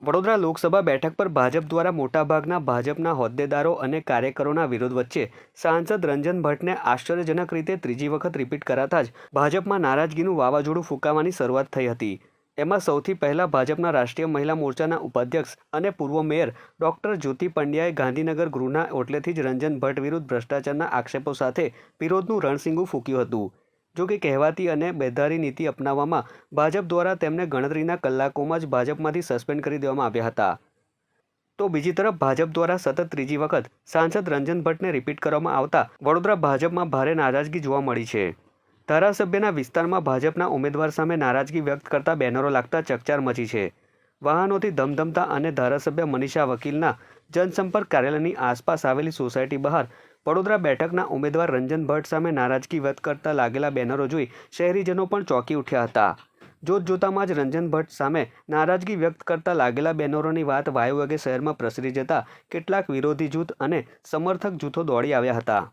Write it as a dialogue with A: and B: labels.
A: વડોદરા લોકસભા બેઠક પર ભાજપ દ્વારા મોટાભાગના ભાજપના હોદ્દેદારો અને કાર્યકરોના વિરોધ વચ્ચે સાંસદ રંજન ભટ્ટને આશ્ચર્યજનક રીતે ત્રીજી વખત રિપીટ કરાતા જ ભાજપમાં નારાજગીનું વાવાઝોડું ફૂંકાવાની શરૂઆત થઈ હતી. એમાં સૌથી પહેલા ભાજપના રાષ્ટ્રીય મહિલા મોરચાના ઉપાધ્યક્ષ અને પૂર્વ મેયર ડોક્ટર જ્યોતિ પંડ્યાએ ગાંધીનગર ગૃહના ઓટલેથી જ રંજન ભટ્ટ વિરુદ્ધ ભ્રષ્ટાચારના આક્ષેપો સાથે વિરોધનું રણસિંગું ફૂંક્યું હતું. જો કે કહેવાતી અને બેધારી નીતિ અપનાવવામાં ભાજપ દ્વારા તેમને ગણતરીના કલાકોમાં જ ભાજપમાંથી સસ્પેન્ડ કરી દેવામાં આવ્યા હતા. તો બીજી તરફ ભાજપ દ્વારા સતત ત્રીજી વખત સાંસદ રંજન ભટ્ટને રિપીટ કરવામાં આવતા વડોદરા ભાજપમાં ભારે નારાજગી જોવા મળી છે. ધારાસભ્યના વિસ્તારમાં ભાજપના ઉમેદવાર સામે નારાજગી વ્યક્ત કરતા બેનરો લાગતા ચકચાર મચી છે. વાહનોથી ધમધમતા અને ધારાસભ્ય મનીષા વકીલના જનસંપર્ક કાર્યાલયની આસપાસ આવેલી સોસાયટી બહાર વડોદરા બેઠકના ઉમેદવાર રંજન ભટ્ટ સામે નારાજગી વ્યક્ત કરતા લાગેલા બેનરો જોઈ શહેરીજનો પણ ચોંકી ઉઠ્યા હતા. જોતજોતામાં જ રંજન ભટ્ટ સામે નારાજગી વ્યક્ત કરતા લાગેલા બેનરોની વાત વાયુવેગે શહેરમાં પ્રસરી જતા કેટલાક વિરોધી જૂથ અને સમર્થક જૂથો દોડી આવ્યા હતા.